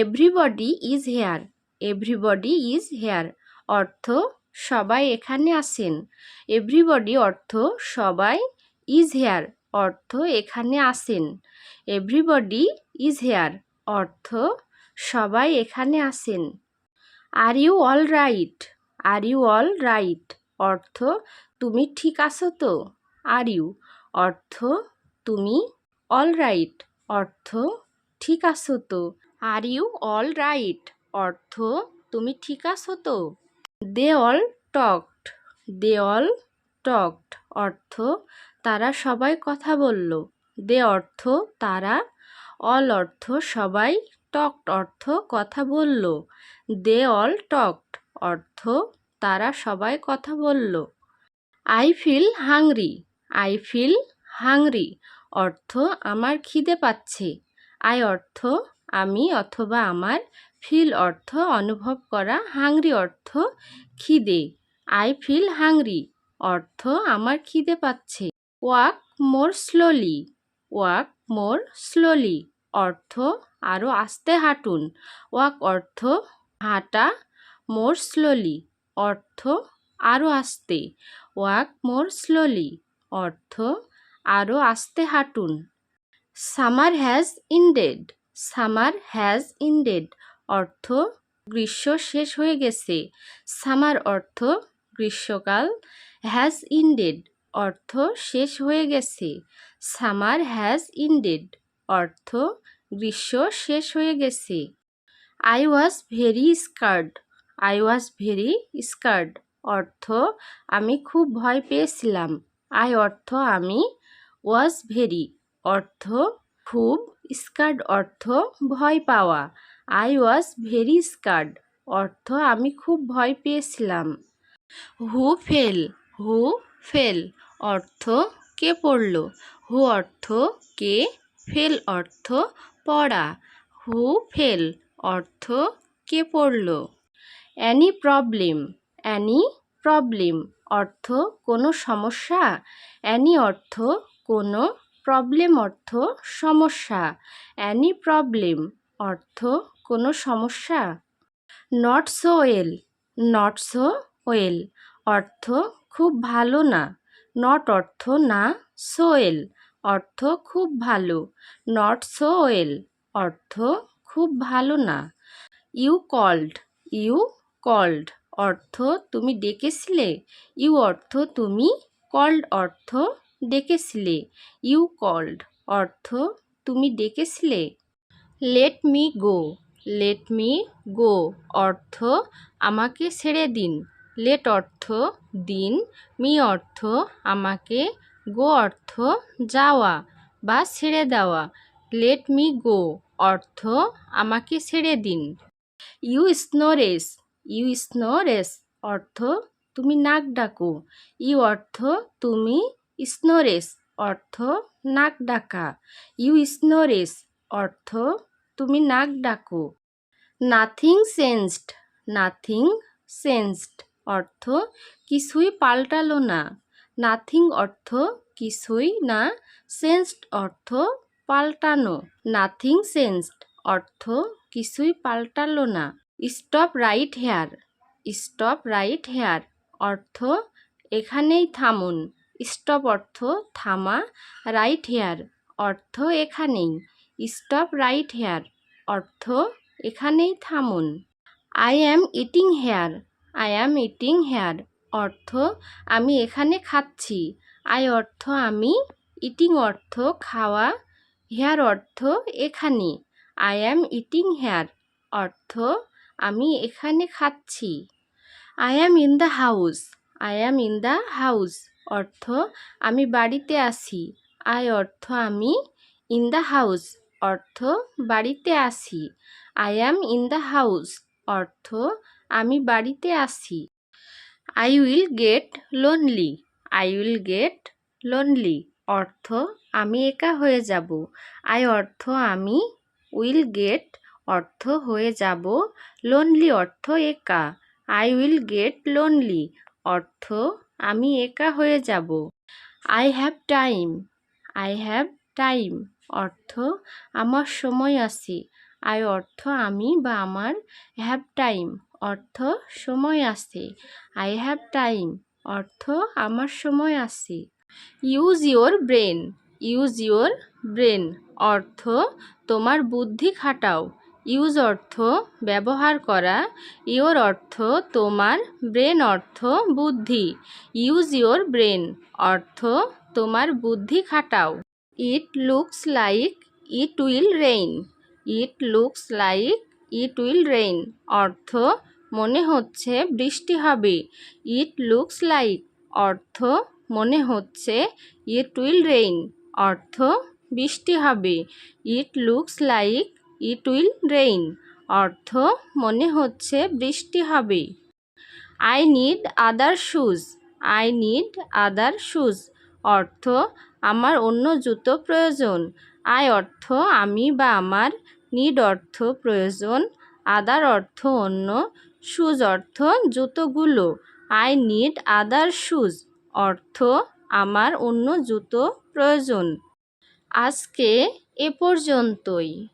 Everybody is here everybody is here অর্থ, সবাই এখানে আসেন এভরিবডি অর্থ, সবাই ইজ হেয়ার অর্থ, এখানে আসেন এভরিবডি ইজ হেয়ার অর্থ, সবাই এখানে আসেন are you all right are you all right অর্থ, তুমি ঠিক আছো তো? আর ইউ অর্থ, তুমি অল রাইট অর্থ, ঠিক আছো তো? আর ইউ অল রাইট অর্থ, তুমি ঠিক আছো তো? They all talked they all talked অর্থ, তারা সবাই কথা বলল। দে অর্থ, তারা অল অর্থ, সবাই টকড অর্থ, কথা বলল। দে অল টকড অর্থ, তারা সবাই কথা বলল। I feel hungry I feel hungry অর্থ, আমার খিদে পাচ্ছে। আই অর্থ, আমি অথবা আমার ফিল অর্থ অনুভব করা হাংরি অর্থ খিদে। আই ফিল হাংরি, অর্থ আমার খিদে পাচ্ছে। Walk more slowly, walk more slowly, অর্থ আরও আস্তে হাঁটুন। ওয়াক অর্থ হাঁটা মোর স্লোলি, অর্থ আরও আস্তে। ওয়াক মোর স্লোলি, অর্থ আরও আস্তে হাঁটুন। Summer has ended. Summer has ended. অর্থ গ্রীষ্ম শেষ হয়ে গেছে। সামার অর্থ গ্রীষ্মকাল হ্যাজ ইন্ডেড। অর্থ শেষ হয়ে গেছে। Summer has ended. অর্থ গ্রীষ্ম শেষ হয়ে গেছে। I was very scared. I was very scared. অর্থ আমি খুব ভয় পেয়েছিলাম। আই অর্থ আমি ওয়াজ ভেরি অর্থ, খুব স্কার্ড অর্থ, ভয় পাওয়া। আই ওয়াজ ভেরি স্কার্ড অর্থ আমি খুব ভয় পেয়েছিলাম। হু ফেল হু ফেল অর্থ, কে পড়ল? হু অর্থ, কে ফেল অর্থ, পড়া। হু ফেল অর্থ, কে পড়ল? অ্যানি প্রবলেম অ্যানি প্রবলেম অর্থ, কোনো সমস্যা? অ্যানি অর্থ, কোনো প্রবলেম অর্থ সমস্যা। অ্যানি প্রবলেম অর্থ কোনো সমস্যা। Not so well not so well অর্থ খুব ভালো না। নট অর্থ না সো সোয়েল অর্থ খুব ভালো। নট সো ওয়েল অর্থ খুব ভালো না। ইউ কল্ড ইউ কল্ড অর্থ তুমি ডেকেছিলে। ইউ অর্থ তুমি কল্ড অর্থ ডেকেছিলে? You called. অর্থ, তুমি ডেকেছিলে? Let me go. Let me go. অর্থ, আমাকে ছেড়ে দিন। লেট অর্থ, দিন। মি অর্থ, আমাকে গো অর্থ, যাওয়া বা ছেড়ে দেওয়া। Let me go. অর্থ, আমাকে ছেড়ে দিন। You snores. You snores. অর্থ, তুমি নাক ডাকো। ইউ অর্থ, তুমি স্নোরেস অর্থ নাক ডাকা। ইউ স্নোরেস অর্থ তুমি নাক ডাকো। নাথিং সেন্সড নাথিং সেন্সড অর্থ কিছুই পাল্টালো না। নাথিং অর্থ কিছুই না, সেন্সড অর্থ পাল্টানো। নাথিং সেন্সড অর্থ কিছুই পাল্টালো না। Stop right here, stop right here অর্থ এখানেই থামুন। স্টপ অর্থ থামা রাইট হেয়ার অর্থ এখানেই স্টপ রাইট হেয়ার অর্থ এখানেই থামুন। I am eating here I am eating here অর্থ আমি এখানে খাচ্ছি আই অর্থ আমি ইটিং অর্থ খাওয়া হেয়ার অর্থ এখানে আই অ্যাম ইটিং হেয়ার অর্থ আমি এখানে খাচ্ছি। I am in the house I am in the house অর্থ, আমি বাড়িতে আসি আই অর্থ, আমি ইন দ্য হাউস। অর্থ, বাড়িতে আসি I am in the house. অর্থ, আমি বাড়িতে আসি I will get lonely. I will get lonely. অর্থ, আমি একা হয়ে যাব। আই অর্থ, আমি উইল গেট অর্থ হয়ে যাব। লোনলি অর্থ একা। I will get lonely. অর্থ আমি একা হয়ে যাব। I have time I have time অর্থ, আমার সময় আছে। আই অর্থ, আমি বা আমার হ্যাভ টাইম অর্থ, সময় আছে। আই হ্যাভ টাইম অর্থ, আমার সময় আছে। Use your brain use your brain অর্থ, তোমার বুদ্ধি খাটাও। ইউজ অর্থ ব্যবহার করা ইওর অর্থ তোমার, ব্রেন অর্থ বুদ্ধি, ইউজ ইওর ব্রেন অর্থ তোমার বুদ্ধি খাটাও। It looks like it will rain, it looks like it will rain অর্থ মনে হচ্ছে বৃষ্টি হবে, ইট লুকস লাইক অর্থ মনে হচ্ছে ইট উইল রেইন অর্থ বৃষ্টি হবে, it looks like it will rain অর্থ, মনে হচ্ছে বৃষ্টি হবে। I need other shoes I need other shoes অর্থ, আমার অন্য জুতো প্রয়োজন। আই অর্থ, আমি বা আমার নিড অর্থ প্রয়োজন। আদার অর্থ, অন্য। শুজ অর্থ, জুতোগুলো। আই নিড আদার শুজ অর্থ, আমার অন্য জুতো প্রয়োজন। আজকে এ পর্যন্তই।